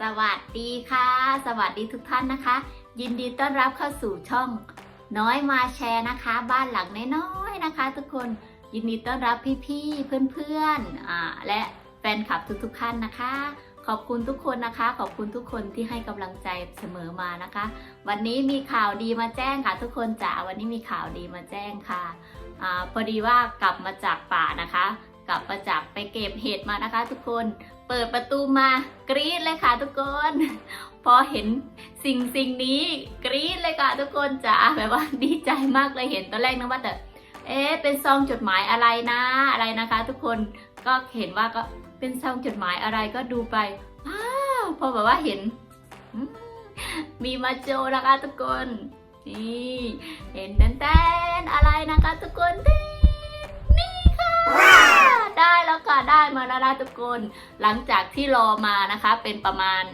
สวัสดีค่ะ สวัสดีทุกท่านนะคะ ยินดีต้อนรับเข้าสู่ช่องน้อยมาแชร์นะคะ บ้านหลังน้อยๆนะคะ ทุกคนยินดีต้อนรับพี่ๆเพื่อนๆอ่าและแฟนคลับทุกๆท่านนะคะ ขอบคุณทุกคนนะคะ ขอบคุณทุกคนที่ให้กำลังใจเสมอมานะคะ วันนี้มีข่าวดีมาแจ้งค่ะ ทุกคนจ๋าวันนี้มีข่าวดีมาแจ้งค่ะอพอดีว่ากลับมาจากป่านะคะ กลับมาจากไปเก็บเห็ดมานะคะ ทุกคน เปิดประตูมากรี๊ดเลยค่ะทุกคน พอเห็นสิ่งสิ่งนี้กรี๊ดเลยค่ะทุกคนจ๋าแบบว่าดีใจมากเลยเห็นตอนแรกนะว่าแต่เอ๊ะเป็นซองจดหมายอะไรนะอะไรนะคะ ทุกคนก็เห็นว่าก็เป็นซองจดหมายอะไรก็ดูไปอ้าวพอแบบว่าเห็น มีมาโจนะคะทุกคนนี่เห็นแตนๆอะไรนะคะทุกคน ทุกคนหลังจากที่รอมานะคะเป็นประมาณ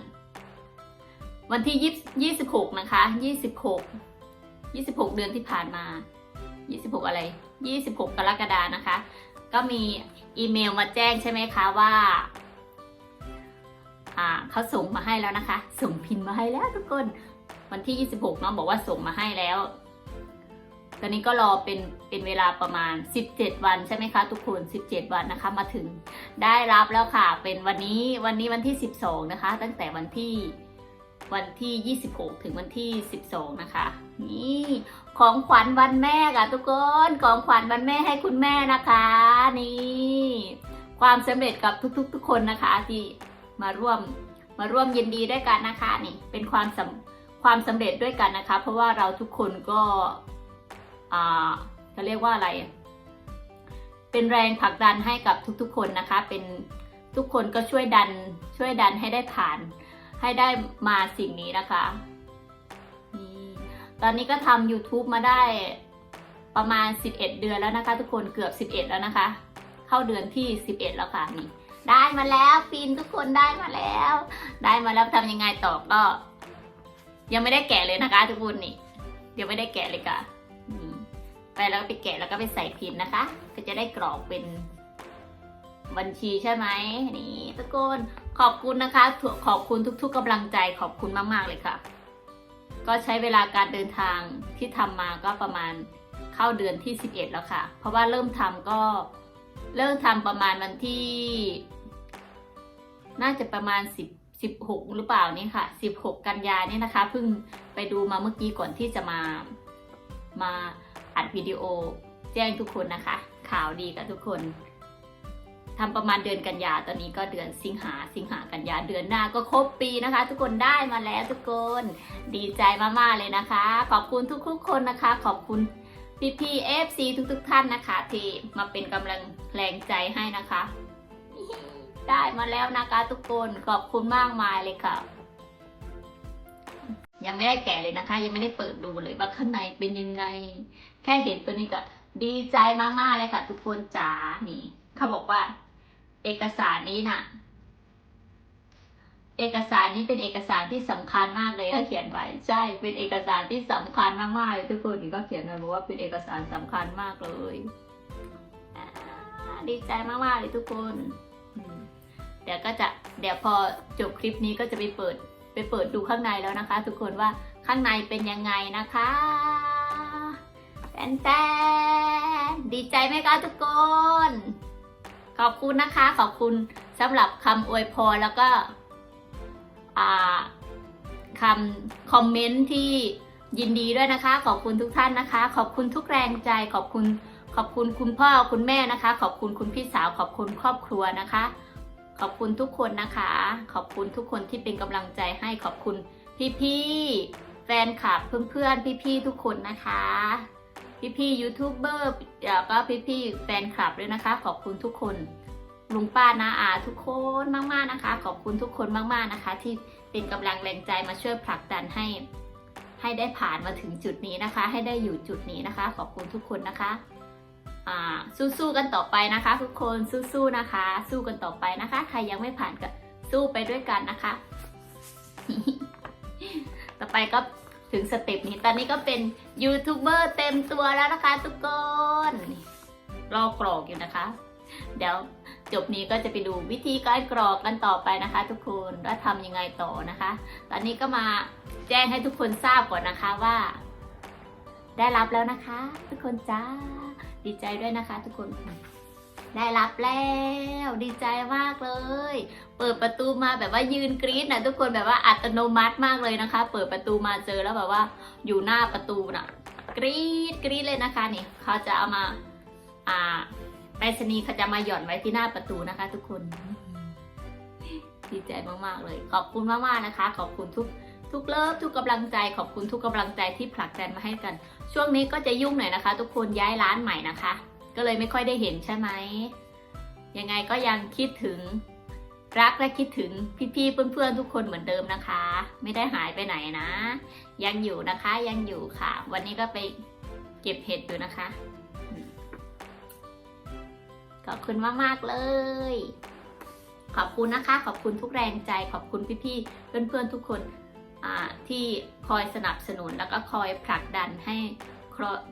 วันที่ยี่สิบหกนะคะยี่สิบหกยี่สิบหกเดือนที่ผ่านมายี่สิบหกอะไรยี่สิบหกกรกฎานะคะ ก็มีอีเมลมาแจ้งใช่ไหมคะว่าอ่าเขาส่งมาให้แล้วนะคะ ส่งพินมาให้แล้วทุกคน วันที่ 26เนาะบอกว่าส่งมาให้แล้ว ตอนนี้ก็รอเป็นเป็นเวลาประมาณ 17 วันใช่ไหมคะ ทุกคน 17 วันนะคะมาถึงได้รับแล้วค่ะ เป็นวันนี้วันนี้วันที่ 12 นะคะ ตั้งแต่วันที่วันที่ 26 ถึงวันที่ 12 นะคะ นี่ของขวัญวันแม่ค่ะทุกคนของขวัญวันแม่ให้คุณแม่นะคะ นี่ ความสำเร็จกับทุกๆ ทุกคนนะคะที่มาร่วมมาร่วมยินดีด้วยกันนะคะนี่เป็นความสำความสำเร็จด้วยกันนะคะ เพราะว่าเราทุกคนก็ อ่าจะเรียกว่าอะไร เป็นแรงผลักดันให้กับทุกๆคนนะคะ เป็นทุกคนก็ช่วยดันช่วยดันให้ได้ผ่านให้ได้มาสิ่งนี้นะคะนี่ตอนนี้ก็ทำ YouTube มาได้ประมาณ 11 เดือนแล้วนะคะ ทุกคนเกือบ 11 แล้วนะคะ เข้าเดือนที่ 11 แล้วค่ะนี่ได้มาแล้วฟินทุกคนได้มาแล้ว ได้มาแล้วทำยังไงต่อก็ ยังไม่ได้แกะเลยนะคะ ทุกคนนี่ยังไม่ได้แกะเลยค่ะ ไปแล้วก็ไปแกะแล้วก็ไปใส่พิมพ์นะคะ ก็จะได้กรอกเป็นบัญชีใช่ไหมนี่ทุกนขอบคุณนะคะ ขอบคุณทุก ๆกำลังใจขอบคุณมาก ๆ เลยค่ะ ก็ใช้เวลาการเดินทางที่ทำมาก็ประมาณเข้าเดือนที่ 11 แล้วค่ะ เพราะว่าเริ่มทำก็เริ่มทำประมาณวันที่ น่าจะประมาณสิบสิบหกหรือเปล่านี่ค่ะสิบหกกันยานี่นะคะเพิ่งไปดูมาเมื่อกี้ก่อนที่จะมามา อัดวิดีโอแจ้งทุกคนนะคะ ข่าวดีกับทุกคนทำประมาณเดือนกันยาตอนนี้ก็เดือนสิงหาสิงหากันยาเดือนหน้าก็ครบปีนะคะ ทุกคนได้มาแล้วทุกคน ดีใจมากๆเลยนะคะ ขอบคุณทุกๆคนนะคะ ขอบคุณพี่พี่เอฟซีทุกๆ ท่านนะคะ ที่มาเป็นกำลังแรงใจให้นะคะ ได้มาแล้วนะคะทุกคนขอบคุณมากมายเลยค่ะ ยังไม่ได้แกะเลยนะคะ ยังไม่ได้เปิดดูเลยว่าข้างในเป็นยังไง แค่เห็นตัวนี้ก็ดีใจมากๆเลยค่ะ ทุกคนจ๋านี่เขาบอกว่า เอกสารนี้น่ะ เอกสารนี้เป็นเอกสารที่สำคัญมากเลยเขาเขียนไว้ใช่เป็นเอกสารที่สำคัญมากๆเลยทุกคนก็เขียนไว้บอกว่าเป็นเอกสารสำคัญมากเลยดีใจมากๆเลยทุกคน เดี๋ยวก็จะเดี๋ยวพอจบคลิปนี้ก็จะไปเปิด ไปเปิดดูข้างในแล้วนะคะ ทุกคนว่าข้างในเป็นยังไงนะคะแตนแตนดีใจไหมคะทุกคน ขอบคุณนะคะ ขอบคุณสำหรับคำอวยพรแล้วก็คำคอมเมนต์ที่ยินดีด้วยนะคะ ขอบคุณทุกท่านนะคะ ขอบคุณทุกแรงใจ ขอบคุณ ขอบคุณคุณพ่อคุณแม่นะคะ ขอบคุณคุณพี่สาว ขอบคุณครอบครัวนะคะ ขอบคุณทุกคนนะคะ ขอบคุณทุกคนที่เป็นกำลังใจให้ขอบคุณพี่ๆแฟนคลับเพื่อนๆพี่ๆทุกคนนะคะ พี่ๆยูทูบเบอร์แล้วก็พี่ๆแฟนคลับด้วยนะคะ ขอบคุณทุกคนลุงป้านาอาทุกคนมากๆนะคะ ขอบคุณทุกคนมากๆนะคะ ที่เป็นกำลังแรงใจมาช่วยผลักดันให้ ให้ได้ผ่านมาถึงจุดนี้นะคะ ให้ได้อยู่จุดนี้นะคะ ขอบคุณทุกคนนะคะ สู้ๆกันต่อไปนะคะ ทุกคนสู้ๆนะคะ สู้กันต่อไปนะคะ ใครยังไม่ผ่านก็สู้ไปด้วยกันนะคะ ต่อไปก็ถึงสเต็ปนี้ ตอนนี้ก็เป็นยูทูบเบอร์เต็มตัวแล้วนะคะ ทุกคนรอกรอกอยู่นะคะ เดี๋ยวจบนี้ก็จะไปดูวิธีการกรอกกันต่อไปนะคะ ทุกคนว่าทำยังไงต่อนะคะ ตอนนี้ก็มาแจ้งให้ทุกคนทราบก่อนนะคะว่า ได้รับแล้วนะคะ ทุกคนจ้า ดีใจด้วยนะคะทุกคน ได้รับแล้ว ดีใจมากเลย เปิดประตูมาแบบว่ายืนกรี๊ดนะทุกคนแบบว่าอัตโนมัติมากเลยนะคะ เปิดประตูมาเจอแล้วแบบว่าอยู่หน้าประตูน่ะกรี๊ดกรี๊ดเลยนะคะนี่เขาจะเอามา อ่าไปรษณีย์เขาจะมาหย่อนไว้ที่หน้าประตูนะคะ ทุกคน ดีใจมากๆเลย ขอบคุณมากๆนะคะ ขอบคุณทุก ทุกเลิฟทุกกำลังใจขอบคุณทุกกำลังใจที่ผลักดันมาให้กัน ช่วงนี้ก็จะยุ่งหน่อยนะคะ ทุกคนย้ายร้านใหม่นะคะ ก็เลยไม่ค่อยได้เห็นใช่ไหมยังไงก็ยังคิดถึงรักและคิดถึงพี่ๆเพื่อนๆทุกคนเหมือนเดิมนะคะ ไม่ได้หายไปไหนนะ ยังอยู่นะคะยังอยู่ค่ะ วันนี้ก็ไปเก็บเห็ดอยู่นะคะขอบคุณมากๆเลย ขอบคุณนะคะ ขอบคุณทุกแรงใจ ขอบคุณพี่ๆเพื่อนๆทุกคน ที่คอยสนับสนุนแล้วก็คอยผลักดันให้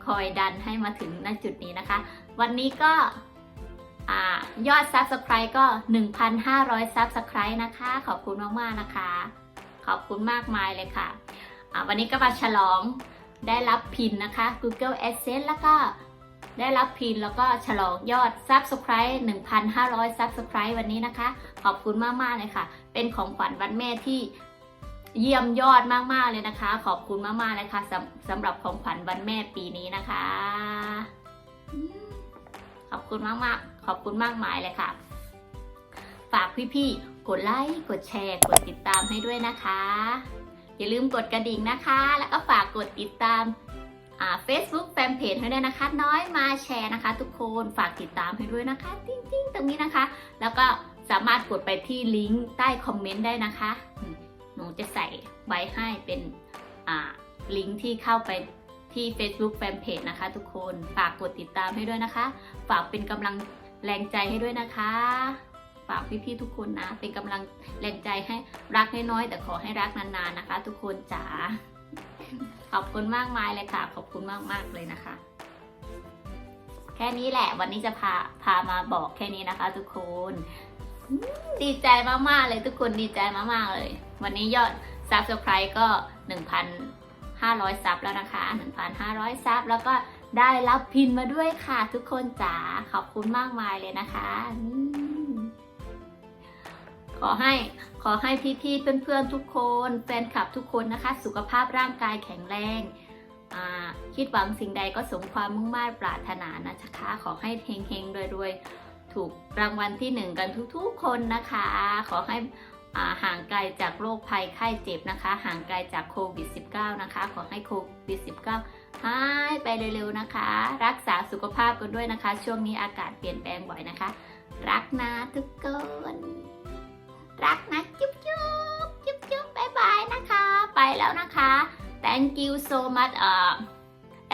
คอยดันให้มาถึงณจุดนี้นะคะ วันนี้ก็อยอด Subscribe ก็ 1,500 Subscribe นะคะ ขอบคุณมาก ๆ นะคะ ขอบคุณมากมายเลยค่ะ วันนี้ก็มาฉลองได้รับพินนะคะ Google Adsense แล้วก็ได้รับพินแล้วก็ฉลองยอด Subscribe 1,500 Subscribe วันนี้นะคะ ขอบคุณมาก ๆ เลยค่ะ เป็นของขวัญวันแม่ที่ เยี่ยมยอดมากๆเลยนะคะ ขอบคุณมากๆเลยค่ะสำสำหรับของขวัญวันแม่ปีนี้นะคะ ขอบคุณมากๆ ขอบคุณมากมายเลยค่ะ ฝากพี่ๆ กดไลค์ กดแชร์ กดติดตามให้ด้วยนะคะ อย่าลืมกดกระดิ่งนะคะ แล้วก็ฝากกดติดตามอ่า Facebook Fanpage ให้ด้วยนะคะ น้อยมาแชร์นะคะ ทุกคนฝากติดตามให้ด้วยนะคะติ้งๆ ตรงนี้นะคะ แล้วก็สามารถกดไปที่ลิงก์ใต้คอมเมนต์ได้นะคะ หนูจะใส่ไว้ให้เป็นลิงก์ที่เข้าไปที่ Facebook Fanpage นะคะ ทุกคนฝากกดติดตามให้ด้วยนะคะ ฝากเป็นกำลังแรงใจให้ด้วยนะคะ ฝากพี่ๆทุกคนนะ เป็นกำลังแรงใจให้รักน้อยๆแต่ขอให้รักนานๆนะคะ ทุกคนจ๋าขอบคุณมากมายเลยค่ะ ขอบคุณมากๆเลยนะคะ แค่นี้แหละวันนี้จะพาพามาบอกแค่นี้นะคะ ทุกคน ดีใจมากๆเลยทุกคนดีใจมากๆเลย วันนี้ยอด subscribe ก็ 1,500ซับแล้วนะคะ 1,500ซับแล้วก็ได้รับพินมาด้วยค่ะ ทุกคนจ๋าขอบคุณมากมายเลยนะคะ ขอให้ขอให้พี่ๆเพื่อนๆทุกคนแฟนคลับทุกคนนะคะ สุขภาพร่างกายแข็งแรงคิดหวังสิ่งใดก็สมความมุ่งมา่ปรารถนานะคะ ขอให้เฮงๆรวยๆ ถูกรางวัลที่หนึ่งกันทุกๆคนนะคะ ขอให้ ห่างไกลจากโรคภัยไข้เจ็บนะคะ ห่างไกลจากโควิด -19 นะคะ ขอให้โควิด -19 หายไปเร็วๆนะคะ รักษาสุขภาพกันด้วยนะคะ ช่วงนี้อากาศเปลี่ยนแปลงบ่อยนะคะ รักนะทุกคน รักนะจุ๊บจุ๊บจุ๊บจุ๊บบายบายนะคะ ไปแล้วนะคะ thank you so much uh,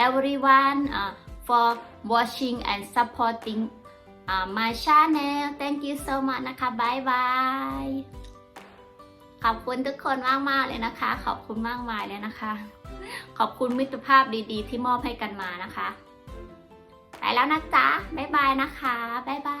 everyone uh, for watching and supporting uh, my channel thank you so much นะคะบายบาย ขอบคุณทุกคนมากๆเลยนะคะ ขอบคุณมากมายเลยนะคะ ขอบคุณมิตรภาพดี ๆ ที่มอบให้กันมานะคะ ไปแล้วนะจ๊ะบ๊ายบายนะคะบ๊ายบาย